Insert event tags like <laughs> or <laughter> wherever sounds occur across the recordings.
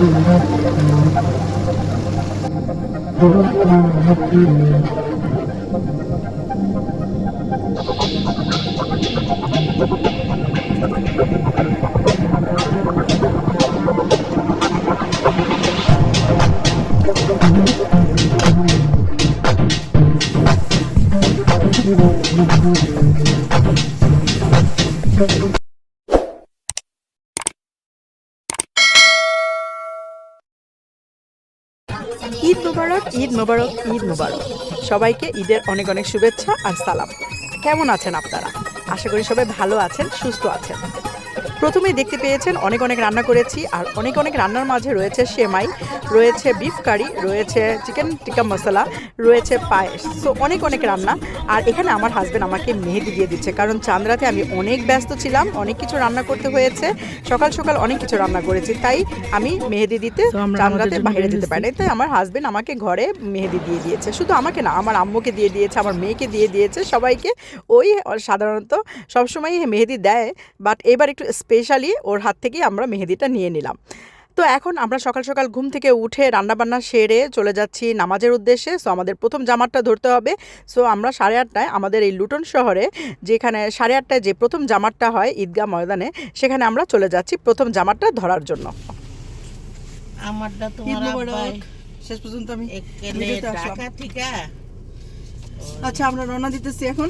Thank you. Eid মুবারক ঈদ মুবারক ঈদ মুবারক। সবাইকে ঈদের অনেক অনেক শুভেচ্ছা আর সালাম। কেমন আছেন আপনারা? আশা করি সবাই ভালো আছেন, সুস্থ আছেন। প্রথমেই দেখতে পেয়েছেন অনেক অনেক রান্না করেছি আর অনেক অনেক রান্নার মাঝে রয়েছে সেমাই রয়েছে বিফ কারি রয়েছে চিকেন টিক্কা মশলা রয়েছে পায়েস। সো অনেক অনেক রান্না। আর এখানে আমার হাজব্যান্ড আমাকে মেহেদি দিয়ে দিচ্ছে। কারণ চান্দ্রাতে আমি অনেক ব্যস্ত ছিলাম অনেক কিছু রান্না করতে হয়েছে। সকাল সকাল অনেক কিছু রান্না করেছি তাই আমি মেহেদি দিতে চান্দ্রাতে বাইরে যেতে পারি। না তাই আমার হাজব্যান্ড আমাকে ঘরে মেহেদি দিয়ে দিয়েছে। শুধু আমাকে না আমার আম্মুকে দিয়ে দিয়েছে আমার মেয়েকে দিয়ে দিয়েছে সবাইকে। ওই সাধারণত সবসময় মেহেদি দেয় বাট এবার একটু স্পেশালি ওর হাত থেকেই আমরা মেহেদিটা নিয়ে নিলাম। তো এখন আমরা সকাল সকাল ঘুম থেকে উঠে রান্নাবান্না সেরে চলে যাচ্ছি নামাজের উদ্দেশ্যে। সো আমাদের প্রথম জামাতটা ধরতে হবে। সো আমরা সাড়ে আটটায় আমাদের এই লুটন শহরে যেখানে সাড়ে আটটায় যে প্রথম জামাতটা হয় ঈদগাহ ময়দানে সেখানে আমরা চলে যাচ্ছি প্রথম জামাতটা ধরার জন্য। আমারটা তোমার শেষ পর্যন্ত আমি আচ্ছা আমরা রওনা দিতেছি এখন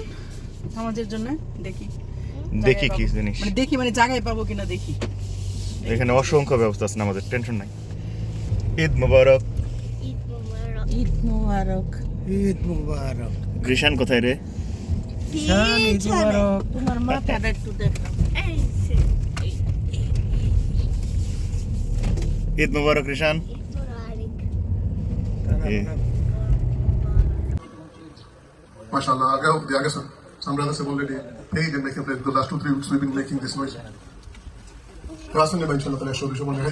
নামাজের জন্য। দেখি। দেখি কি জিনিস। মানে দেখি মানে জায়গায় পাবো কিনা দেখি। এখানে অসংখ্য ব্যবস্থা আছে আমাদের টেনশন নাই। ঈদ মুবারক। ঈদ মুবারক। ঈদ মুবারক। কৃষান কোথায় রে? ঈদ মুবারক। তোমার মাথাটা একটু দেখো। ঈদ মুবারক. MashaAllah, I hope the August, some brothers have already paid and making the last two, three weeks we've been making this noise. মনে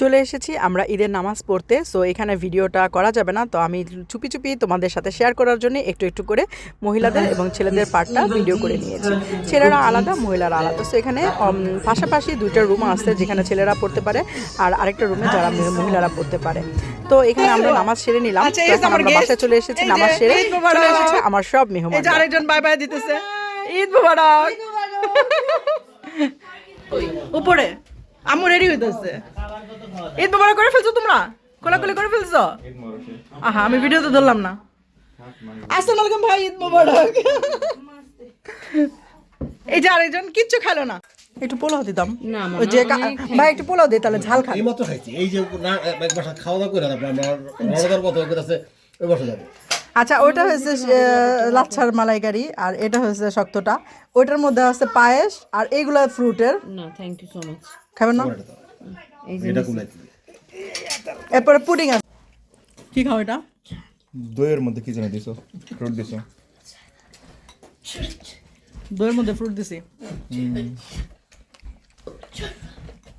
চলে এসেছি আমরা ঈদের নামাজ পড়তে সো এখানে ভিডিওটা করা যাবে না তো আমি চুপি চুপি তোমাদের সাথে শেয়ার করার জন্য একটু একটু করে মহিলাদের এবং ছেলেদের পার্টটা ভিডিও করে নিয়েছি। ছেলেরা আলাদা মহিলারা আলাদা সো এখানে পাশাপাশি দুইটা রুম আছে যেখানে ছেলেরা পড়তে পারে আর আরেকটা রুমে যারা মহিলারা পড়তে পারে। তো এখানে আমরা নামাজ সেরে নিলাম আচ্ছা, আমার বাসায় চলে এসেছি নামাজ সেরে চলে এসেছে আমার সব মেহমান আরেকজন বাই বাই দিতেছে। ঈদ মুবারক। উপরে আম্মু রেডি হইতেছে। ঈদ মুবারক করে ফেলছো তোমরা? কোলাকুলি করে ফেলছো? আহা আমি ভিডিওতে ধরলাম না। আসসালামু আলাইকুম ভাই ঈদ মুবারক। এই যে আরেকজন কিচ্ছু খেলো না। একটু পোলাও দিতাম ওই যে ভাই একটু পোলাও দে তাহলে ঝাল খাবে। এই মাত্র খাইছি। এই যে না এক বাসা খাওয়া দাওয়া করে আমরা মতো করে আছে ওই বসে যাব। আচ্ছা ওইটা হচ্ছে আহ, লাচ্ছার মালাইকারি আর এটা হচ্ছে শক্তটা। ওইটার মধ্যে আছে পায়েস আর এইগুলো ফ্রুটের না থ্যাংক ইউ সো মাচ খাবেন না? এরপরে পুডিং আছে। কি খাও এটা? দইয়ের মধ্যে কি জানি দিছো? ফ্রুট দিছো? দইয়ের মধ্যে ফ্রুট দিছি।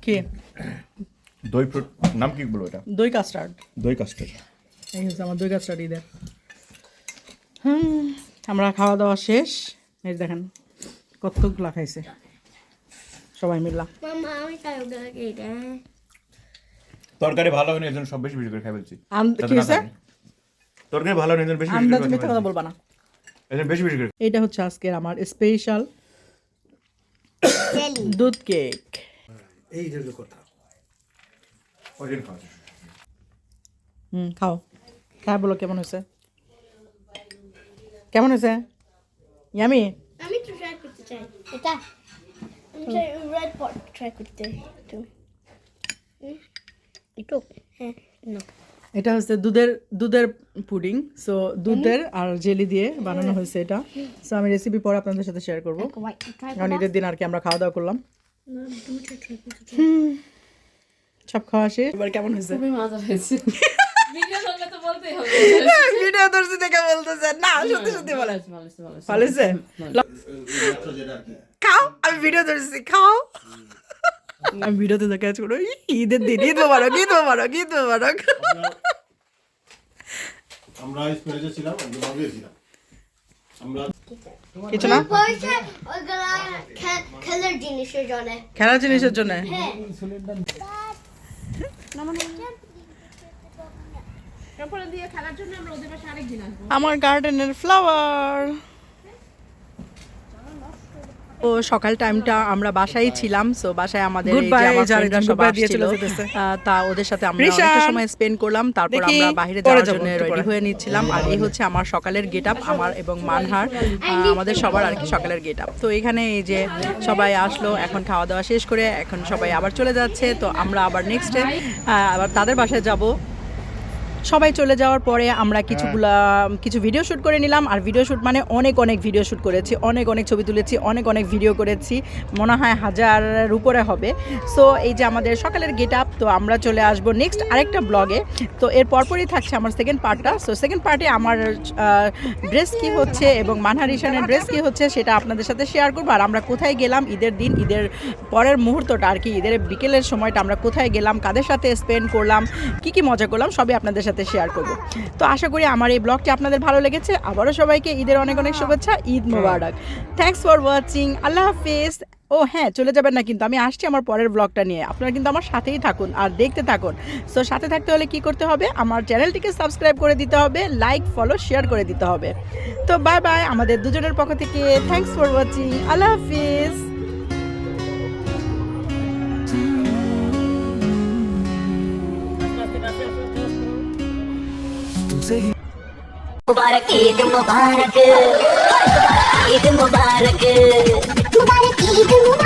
কি? দই ফ্রুট নাম কি বলো এটা? দই কাস্টার্ড দই কাস্টার্ড এই হচ্ছে আমার দই কাস্টার্ড ঈদের হুম আমরা খাওয়া দাওয়া শেষ। এই দেখেন কতগুলা খাইছে। সবাই মিললাম তরকারি ভালো হয়নি এই জন্য সব বেশি বেশি করে খাই বলছি। তরকারি ভালো হয়নি এই জন্য বেশি বেশি আন্দাজ মিথ্যা কথা বলবা না। এই জন্য বেশি বেশি করে এটা হচ্ছে আজকের আমার স্পেশাল দুধ কেক এই যে কথা। হুম খাও। খাই বলো কেমন হয়েছে? কেমন হয়েছে? ইয়ামি? আমি তো ট্রাই করতে চাই। এটা? আমি চাই রেড পট ট্রাই করতে একটু। একটু? হ্যাঁ না। এটা হচ্ছে দুধের দুধের পুডিং। সো দুধের আর জেলি দিয়ে বানানো হয়েছে এটা। সো আমি রেসিপি পরে আপনাদের সাথে শেয়ার করব। কারণ ঈদের দিন আর কি আমরা খাওয়া দাওয়া করলাম সব খাওয়া শেষ। এবার কেমন হয়েছে? মজা হয়েছে। <laughs> ভিডিও ধরছি দেখে বলতেছে। না সত্যি সত্যি বলে খাও আমি ভিডিও ধরছি খাও। আমি ভিডিওতে দেখে আছি কোনো ঈদের দিন ঈদ মোবারক ঈদ মোবারক ঈদ মোবারক। আমরা স্কুলে ছিলাম একদম আগে ছিলাম। আমরা কিছু না? খেলার জিনিসের জন্য। খেলার জিনিসের জন্য? হ্যাঁ। আমার গার্ডেনের ফ্লাওয়ার। ও সকাল টাইমটা আমরা বাসায় ছিলাম সো বাসায় আমাদের তা ওদের সাথে আমরা অনেকটা সময় স্পেন্ড করলাম তারপর আমরা বাইরে যাওয়ার জন্য রেডি হয়ে নিচ্ছিলাম। আর এই হচ্ছে আমার সকালের গেট আপ আমার এবং মানহার আমাদের সবার আর কি সকালের গেট আপ তো এখানে এই যে সবাই আসলো এখন খাওয়া দাওয়া শেষ করে এখন সবাই আবার চলে যাচ্ছে তো আমরা আবার নেক্সটে আবার তাদের বাসায় যাব। সবাই চলে যাওয়ার পরে আমরা কিছুগুলা কিছু ভিডিও শ্যুট করে নিলাম। আর ভিডিও শ্যুট মানে অনেক অনেক ভিডিও শ্যুট করেছি অনেক অনেক ছবি তুলেছি অনেক অনেক ভিডিও করেছি। মনে হয় হাজারের উপরে হবে। সো এই যে আমাদের সকালের গেট আপ তো আমরা চলে আসব নেক্সট আরেকটা ব্লগে তো এর পরপরই থাকছে আমার সেকেন্ড পার্টটা সো সেকেন্ড পার্টে আমার ড্রেস কি হচ্ছে এবং মানহার ইশানের ড্রেস কি হচ্ছে সেটা আপনাদের সাথে শেয়ার করব। আর আমরা কোথায় গেলাম ঈদের দিন ঈদের পরের মুহূর্তটা আর কি ঈদের বিকেলের সময়টা আমরা কোথায় গেলাম কাদের সাথে স্পেন্ড করলাম কি কি মজা করলাম সবই আপনাদের সাথে শেয়ার করব। তো আশা করি আমার এই ব্লগটি আপনাদের ভালো লেগেছে। আবারও সবাইকে ঈদের অনেক অনেক শুভেচ্ছা Eid Mubarak. Thanks for watching Allah হাফিজ। ও হ্যাঁ চলে যাবেন না কিন্তু আমি আসছি আমার পরের ব্লগটা নিয়ে। আপনারা কিন্তু আমার সাথেই থাকুন আর দেখতে থাকুন। সো সাথে থাকতে হলে কি করতে হবে? আমার চ্যানেলটিকে সাবস্ক্রাইব করে দিতে হবে লাইক ফলো শেয়ার করে দিতে হবে। তো বাই বাই আমাদের দুজনের পক্ষ থেকে থ্যাংকস ফর ওয়াচিং আল্লাহ হাফিজ। मुबारक ईद मुबारक ईद मुबारक। मुबारक ईद मुबारक।